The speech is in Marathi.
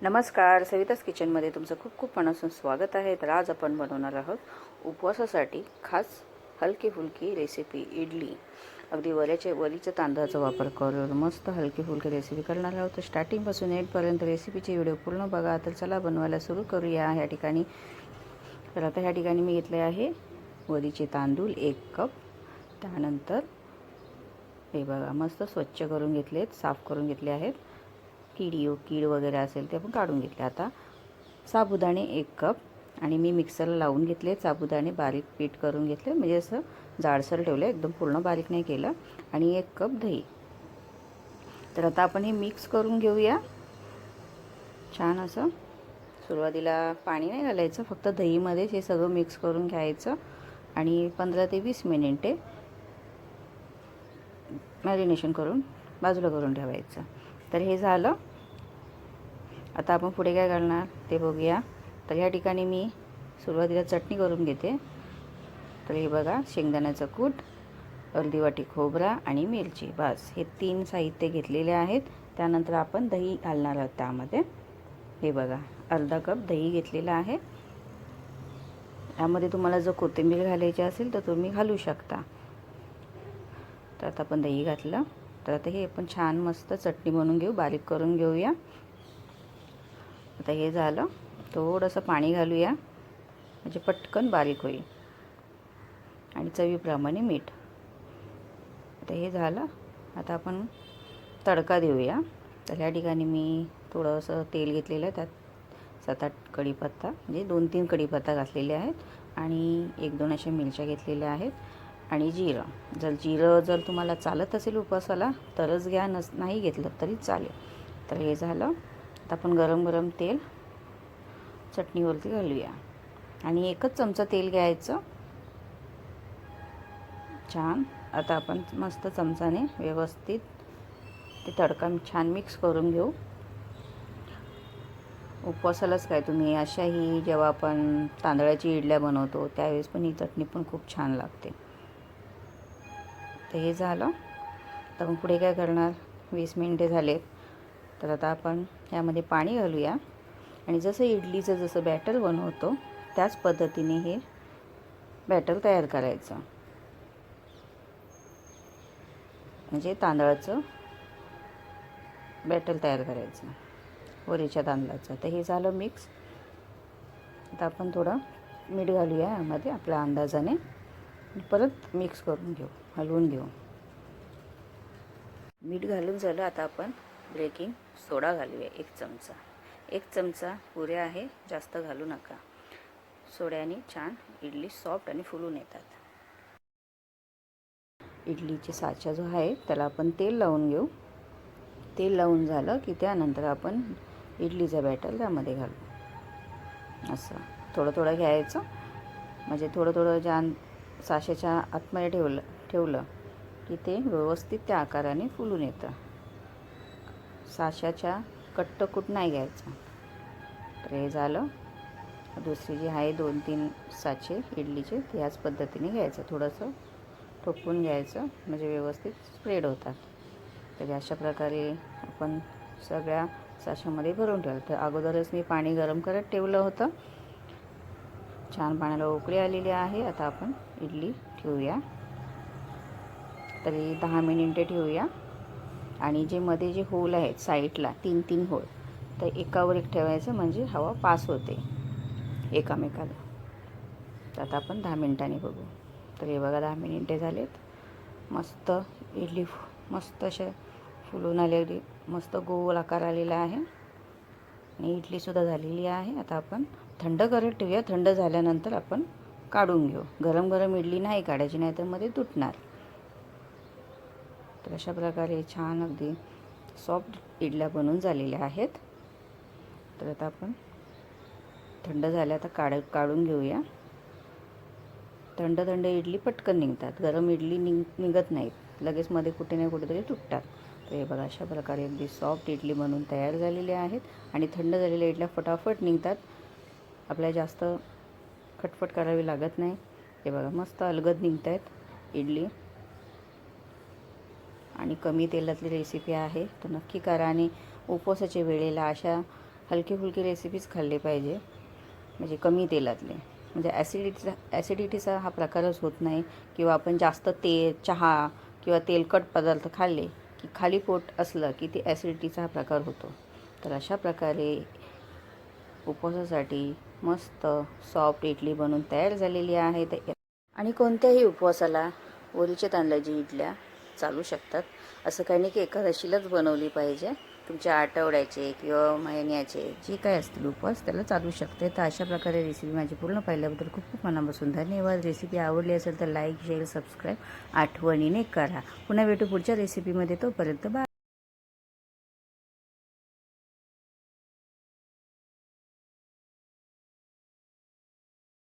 नमस्कार सविताच किचनमध्ये तुमचं खूप खूप मनासून स्वागत आहे. तर आज आपण बनवणार आहोत उपवासासाठी खास हलकी फुलकी रेसिपी इडली. अगदी वऱ्याच्या वरीच्या तांदळाचा वापर करून मस्त हलकी फुलकी रेसिपी करणार आहोत. तर स्टार्टिंगपासून एंडपर्यंत रेसिपीचे व्हिडिओ पूर्ण बघा. तर चला बनवायला सुरू करूया. ह्या ठिकाणी तर आता ह्या ठिकाणी मी घेतले आहे वरीचे तांदूळ एक कप. त्यानंतर हे बघा मस्त स्वच्छ करून घेतलेत साफ करून घेतले आहेत. किडी कीड वगैरे असेल ते आपण काढून घेतले. आता साबुदाणे एक कप आणि मी मिक्सरला लावून घेतले. साबुदाणे बारीक पीठ करून घेतले. म्हणजे असं जाडसर ठेवलं एकदम पूर्ण बारीक नाही केलं. आणि एक कप दही. तर आता आपण हे मिक्स करून घेऊया. छान असं सुरुवातीला पाणी नाही घालायचं फक्त दहीमध्येच हे सगळं मिक्स करून घ्यायचं. आणि पंधरा ते वीस मिनिटे मॅरिनेशन करून बाजूला करून ठेवायचं. तर हे झालं. आता आपण पुढे काय घालणार ते बघूया. तर ह्या ठिकाणी मी सुरुवातीला चटणी करून घेते. तर हे बघा शेंगदाण्याचं कूट अर्धी वाटी खोबरा आणि मिरची. बस हे तीन साहित्य घेतलेले आहेत. त्यानंतर आपण दही घालणार आहोत त्यामध्ये. हे बघा अर्धा कप दही घेतलेला आहे. यामध्ये तुम्हाला जर कोथिंबीर घालायची असेल तर तुम्ही घालू शकता. तर आता आपण दही घातलं. तर आता हे आपण छान मस्त चटणी बनवून घेऊ बारीक करून घेऊया. आता हे झालं. थोडंसं पाणी घालूया. म्हणजे पटकन बारीक होईल. आणि चवीप्रमाणे मीठ. आता हे झालं. आता आपण तडका देऊया. तर ह्या ठिकाणी मी थोडंसं तेल घेतलेलं आहे. त्यात सात आठ कढीपत्ता म्हणजे दोन तीन कढीपत्ता घातलेले आहेत. आणि एक दोन अशा मिरच्या घेतलेल्या आहेत. आणि जिरं. जर जिरं जर तुम्हाला चालत असेल उपवासाला तरच घ्या नस नाही घेतलं तरी चालेल. तर हे झालं. आता आपण गरम गरम तेल चटणीवरती घालूया. आणि एकच चमचा तेल घ्यायचं. छान. आता आपण मस्त चमचाने व्यवस्थित ते तडका छान मिक्स करून घेऊ. उपवासालाच काय तुम्ही अशाही जेव्हा आपण तांदळाची इडल्या बनवतो त्यावेळेस पण ही चटणी पण खूप छान लागते. तर हे झालं. तर मग पुढे काय करणार? वीस मिनटे झाले तर आता आपण यामध्ये पाणी घालूया. आणि जसं इडलीचं जसं बॅटर बनवतो त्याच पद्धतीने हे बॅटर तयार करायचं. म्हणजे तांदळाचं बॅटर तयार करायचं. वरीच्या तांदळाचं. तर हे झालं मिक्स. आता आपण थोडं मीठ घालूया यामध्ये आपल्या अंदाजाने. परत मिक्स करून घेऊ हलवून घेऊ. मीठ घालून झालं आता आपण बेकिंग सोडा घालूया एक चमचा. एक चमचा पुरे आहे जास्त घालू नका. सोड्याने छान इडली सॉफ्ट आणि फुलून येतात. इडलीचे साचा जो आहे त्याला आपण तेल लावून घेऊ. तेल लावून झालं की त्यानंतर आपण इडलीचा बॅटर त्यामध्ये घालू. असं. थोडं थोडं घ्यायचं. म्हणजे थोडं थोडं ज्या साशेच्या आतमध्ये ठेवलं ठेवलं की ते व्यवस्थित त्या आकाराने फुलून येतं. साशाच्या कट्टकूट नाही घ्यायचं. तर हे झालं. दुसरी जी आहे दोन तीन साचे इडलीचे ते ह्याच पद्धतीने घ्यायचं. थोडंसं ठोकून घ्यायचं म्हणजे व्यवस्थित स्प्रेड होतात. तर अशा प्रकारे आपण सगळ्या साशामध्ये भरून ठेवलं. तर अगोदरच मी पाणी गरम करत ठेवलं होतं. छान पाण्याला उकळी आलेली आहे. आता आपण इडली ठेवूया. तरी दहा मिनिटे ठेवूया. आणि जे मध्ये जे होल आहेत साईडला तीन तीन होल तर एकावर एक ठेवायचं म्हणजे हवा पास होते एकामेकाला. तर आता आपण दहा मिनिटांनी बघू. तर हे बघा दहा मिनिटे झालेत. मस्त इडली मस्त अशा फुलून आलेली मस्त गोल आकार आलेला आहे. आणि इडलीसुद्धा झालेली आहे. आता आपण थंड करत ठेवूया. थंड झाल्यानंतर आपण काढून घेऊ. गरम गरम इडली नाही काढायची नाही तर मध्ये तुटणार. तर अशा प्रकारे छान अगदी सॉफ्ट इडल्या बनून झालेल्या आहेत. तर आता आपण थंड झाल्या तर काढ काढून घेऊया. थंड थंड इडली पटकन निघतात. गरम इडली निघ निघत नाहीत. लगेच मध्ये कुठे नाही कुठेतरी तुटतात. तर हे बघा अशा प्रकारे अगदी सॉफ्ट इडली बनवून तयार झालेल्या आहेत. आणि थंड झालेल्या इडल्या फटाफट निघतात. आपल्याला जास्त खटपट करावी लागत नाही. हे बघा मस्त अलगद निघत आहेत इडली. आणि कमी तेलातली रेसिपी आहे तर नक्की करा आणि उपवासाच्या वेळेला अशा हलकी फुलकी रेसिपीज खाल्ली पाहिजे. म्हणजे कमी तेलातले. म्हणजे ॲसिडिटीचा ॲसिडिटीचा हा प्रकारच होत नाही किंवा आपण जास्त ते चहा किंवा तेलकट पदार्थ खाल्ले की खाली पोट असलं की ते ॲसिडिटीचा हा प्रकार होतो. तर अशा प्रकारे उपवासासाठी मस्त सॉफ्ट इडली बनवून तयार झालेली आहे. तर आणि कोणत्याही उपवासाला वरीच्या तांदळाची इडल्या चालू शकतात. असं काही नाही की एकादशीलाच बनवली पाहिजे. तुमच्या आठवड्याचे किंवा महिन्याचे जे काय असतील उपवास त्याला चालू शकते. तर अशा प्रकारे रेसिपी माझी पूर्ण पाहिल्याबद्दल खूप खूप मनापासून धन्यवाद. रेसिपी आवडली असेल तर लाईक शेअर सबस्क्राईब आठवणीने करा. पुन्हा भेटू पुढच्या रेसिपीमध्ये तोपर्यंत बाय